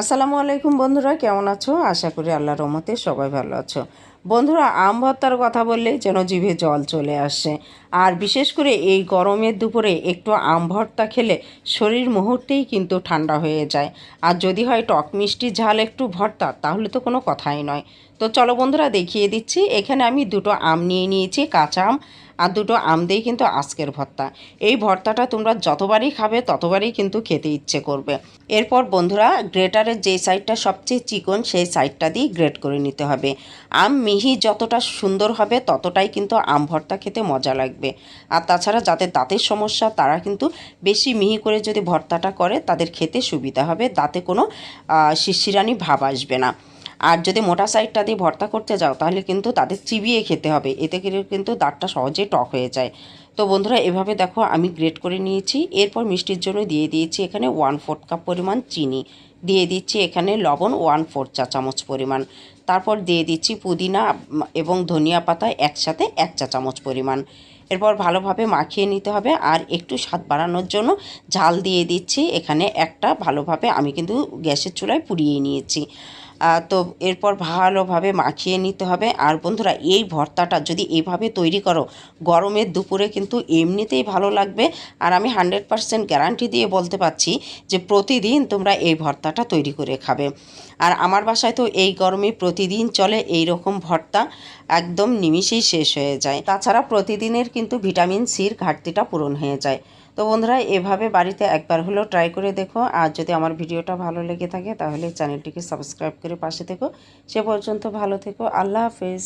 আসসালামু আলাইকুম বন্ধুরা, কেমন আছো? আশা করি আল্লাহর রহমতে সবাই ভালো আছো। বন্ধুরা, আম ভর্তার কথা বললেই যেন জিভে জল চলে আসে। আর বিশেষ করে এই গরমের দুপুরে একটু আম ভর্তা খেলে শরীর মুহূর্তেই কিন্তু ঠান্ডা হয়ে যায়। আর যদি হয় টক মিষ্টি ঝাল একটু ভর্তা, তাহলে তো কোনো কথাই নয়। তো চলো বন্ধুরা, দেখিয়ে দিচ্ছি। এখানে আমি দুটো আম নিয়ে নিয়েছি, কাঁচা আম আর দুটো আম দিয়েই কিন্তু আজকের ভর্তা। এই ভর্তাটা তোমরা যতবারই খাবে ততবারই কিন্তু খেতে ইচ্ছে করবে। এরপর বন্ধুরা গ্রেটারের যে সাইডটা সবচেয়ে চিকন সেই সাইডটা দিয়ে গ্রেট করে নিতে হবে। আম মিহি যতটা সুন্দর হবে ততটাই কিন্তু আম ভর্তা খেতে মজা লাগবে। আর তাছাড়া যাদের দাঁতের সমস্যা তারা কিন্তু বেশি মিহি করে যদি ভর্তাটা করে তাদের খেতে সুবিধা হবে। দাঁতে কোনো আহ, শিরশিরানি ভাব আসবে না। আর যদি মোটা সাইডটা দিয়ে ভর্তা করতে যাও, তাহলে কিন্তু তাদের চিবিয়ে খেতে হবে। এতে কিন্তু দাঁতটা সহজে টক হয়ে যায়। তো বন্ধুরা, এভাবে দেখো আমি গ্রেট করে নিয়েছি। এরপর মিষ্টির জন্য দিয়ে দিয়েছি এখানে ওয়ান ফোর্থ কাপ পরিমাণ চিনি। দিয়ে দিচ্ছি এখানে লবণ ওয়ান ফোর্থ চা চামচ পরিমাণ। তারপর দিয়ে দিচ্ছি পুদিনা এবং ধনিয়া পাতা একসাথে এক চা চামচ পরিমাণ। এরপর ভালোভাবে মাখিয়ে নিতে হবে আর একটু স্বাদ বাড়ানোর জন্য ঝাল দিয়ে দিচ্ছি। এখানে একটা ভালোভাবে আমি কিন্তু গ্যাসের চুলায় পুড়িয়ে নিয়েছি। তো এরপর ভালোভাবে মাখিয়ে নিতে হবে। আর বন্ধুরা, এই ভর্তাটা যদি এইভাবে তৈরি করো গরমের দুপুরে কিন্তু এমনিতেই ভালো লাগবে। আর আমি হান্ড্রেড পারসেন্ট গ্যারান্টি দিয়ে বলতে পারছি যে প্রতিদিন তোমরা এই ভর্তাটা তৈরি করে খাবে। আর আমার বাসায় তো এই গরমে প্রতিদিন চলে এই রকম ভর্তা, একদম নিমিষেই শেষ হয়ে যায়। তাছাড়া প্রতিদিনের কিন্তু ভিটামিন সির ঘাটতিটা পূরণ হয়ে যায়। তো বন্ধুরা, এভাবে বাড়িতে একবার হলেও ট্রাই করে দেখো। আর যদি আমার ভিডিওটা ভালো লেগে থাকে, তাহলে চ্যানেলটিকে সাবস্ক্রাইব করে পাশে থেকো। সে পর্যন্ত ভালো থেকো। আল্লাহ হাফেজ।